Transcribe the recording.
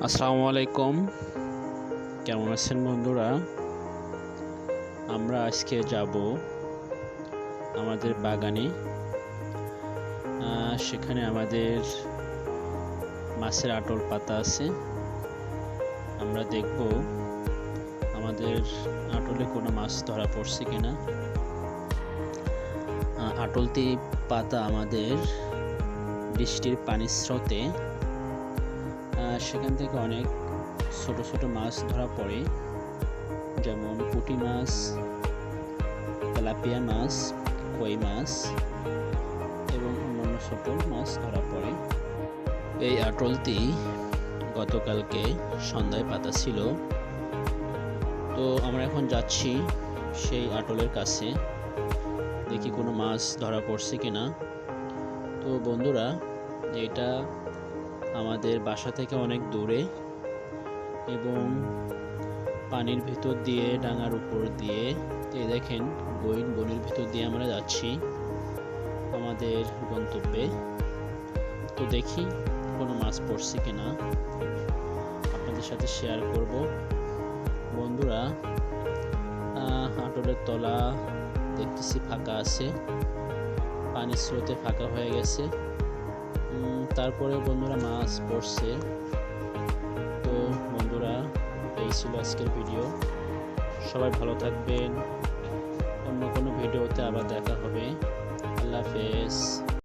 আসসালামু আলাইকুম। কেমন আছেন বন্ধুরা? আমরা আজকে যাব আমাদের বাগানে। সেখানে আমাদের মাছের আটল পাতা আছে। আমরা দেখব আমাদের আটলে কোনো মাছ ধরা পড়ছে কিনা। আহ, আটলতি পাতা আমাদের বৃষ্টির পানির স্রোতে সেখান থেকে অনেক ছোট ছোট মাছ ধরা পড়ে, যেমন পুঁটি মাছ, তেলাপিয়া মাছ, কই মাছ এবং অন্যান্য ছোট মাছ ধরা পড়ে। এই আটলটি গতকালকে সন্ধ্যায় পাতা ছিল। তো আমরা এখন যাচ্ছি সেই আটলের কাছে। দেখি কোনো মাছ ধরা পড়ছে কিনা। তো বন্ধুরা, এটা আমাদের বাসা থেকে অনেক দূরে এবং পানির ভিতর দিয়ে ডাঙার উপর দিয়ে। এই দেখেন বইন বনের ভিতর দিয়ে আমরা যাচ্ছি আমাদের গন্তব্যে। তো দেখি কোনো মাছ পড়ছে কিনা। আপনাদের সাথে শেয়ার করব। বন্ধুরা আহ, হাঁটুরের তলা দেখতেছি ফাঁকা আছে। পানির স্রোতে ফাঁকা হয়ে গেছে। তারপরে বন্ধুরা মাছ পড়ছে। তো বন্ধুরা, এই ছিল আজকের ভিডিও সবাই ভালো থাকবেন। অন্য কোনো ভিডিওতে আবার দেখা হবে। আল্লাহ হাফেজ।